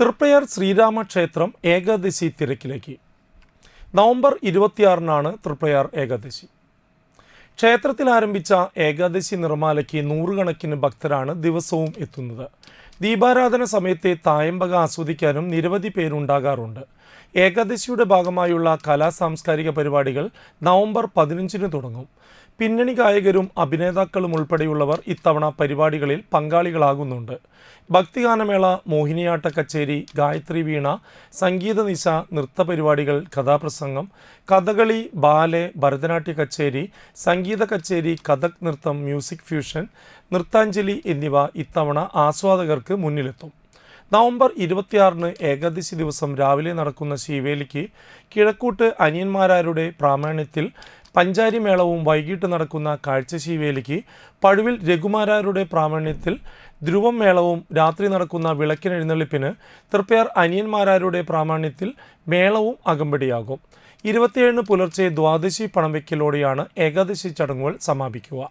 തൃപ്രയാർ ശ്രീരാമക്ഷേത്രം ഏകാദശി തിരക്കിലേക്ക്. നവംബർ ഇരുപത്തിയാറിനാണ് തൃപ്രയാർ ഏകാദശി. ക്ഷേത്രത്തിൽ ആരംഭിച്ച ഏകാദശി നിർമ്മാലയ്ക്ക് നൂറുകണക്കിന് ഭക്തരാണ് ദിവസവും എത്തുന്നത്. ദീപാരാധന സമയത്തെ തായമ്പക ആസ്വദിക്കാനും നിരവധി പേരുണ്ടാകാറുണ്ട്. ഏകാദശിയുടെ ഭാഗമായുള്ള കലാ സാംസ്കാരിക പരിപാടികൾ നവംബർ പതിനഞ്ചിന് തുടങ്ങും. പിന്നണി ഗായകരും അഭിനേതാക്കളും ഉൾപ്പെടെയുള്ളവർ ഇത്തവണ പരിപാടികളിൽ പങ്കാളികളാകുന്നുണ്ട്. ഭക്തിഗാനമേള മോഹിനിയാട്ട കച്ചേരി ഗായത്രി വീണ സംഗീത നിശ നൃത്ത പരിപാടികൾ കഥാപ്രസംഗം കഥകളി ബാലെ ഭരതനാട്യ കച്ചേരി സംഗീത കച്ചേരി കഥക് നൃത്തം മ്യൂസിക് ഫ്യൂഷൻ നൃത്താഞ്ജലി എന്നിവ ഇത്തവണ ആസ്വാദകർക്ക് മുന്നിലെത്തും. നവംബർ ഇരുപത്തിയാറിന് ഏകാദശി ദിവസം രാവിലെ നടക്കുന്ന ശിവേലിക്ക് കിഴക്കൂട്ട് അനിയന്മാരാരുടെ പ്രാമാണ്യത്തിൽ പഞ്ചാരി മേളവും വൈകിട്ട് നടക്കുന്ന കാഴ്ച ശിവേലിക്ക് പഴുവിൽ രഘുമാരാരുടെ പ്രാമാണ്യത്തിൽ ധ്രുവം മേളവും രാത്രി നടക്കുന്ന വിളക്കിനെഴുന്നള്ളിപ്പിന് തൃപ്പയാർ അനിയന്മാരാരുടെ പ്രാമാണ്യത്തിൽ മേളവും അകമ്പടിയാകും. ഇരുപത്തിയേഴിന് പുലർച്ചെ ദ്വാദശി പണം വയ്ക്കലോടെയാണ് ഏകാദശി ചടങ്ങുകൾ സമാപിക്കുക.